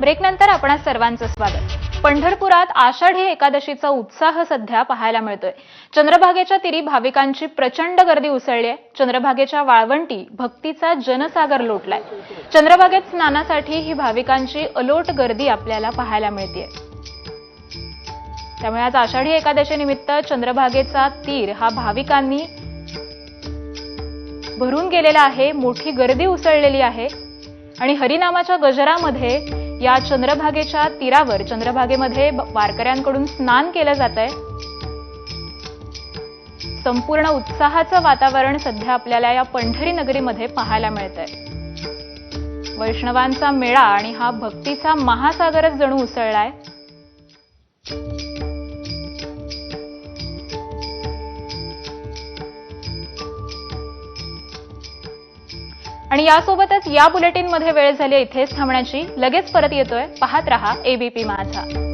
ब्रेकनंतर आपणा सर्वांचं स्वागत. पंढरपुरात आषाढी एकादशीचा उत्साह सध्या पाहायला मिळतोय. चंद्रभागेच्या तिरी भाविकांची प्रचंड गर्दी उसळली आहे चंद्रभागेच्या वाळवंटी भक्तीचा जनसागर लोटलाय. चंद्रभागेत स्नानासाठी ही भाविकांची अलोट गर्दी आपल्याला पाहायला मिळते त्यामुळे आज आषाढी एकादशीनिमित्त चंद्रभागेचा तीर हा भाविकांनी भरून गेलेला आहे. मोठी गर्दी उसळलेली आहे. आणि हरिनामाच्या गजरामध्ये या चंद्रभागेच्या तीरावर चंद्रभागेमध्ये वारकऱ्यांकडून स्नान केलं जात आहे संपूर्ण उत्साहाचं वातावरण सध्या आपल्याला या पंढरी नगरीमध्ये पाहायला मिळत आहे वैष्णवांचा मेळा आणि हा भक्तीचा महासागरच जणू उसळलाय. आणि यासोबतच या बुलेटिनमध्ये वेळ झाली इथेच थांबण्याची. लगेच परत येतोय. पाहत रहा एबीपी माझा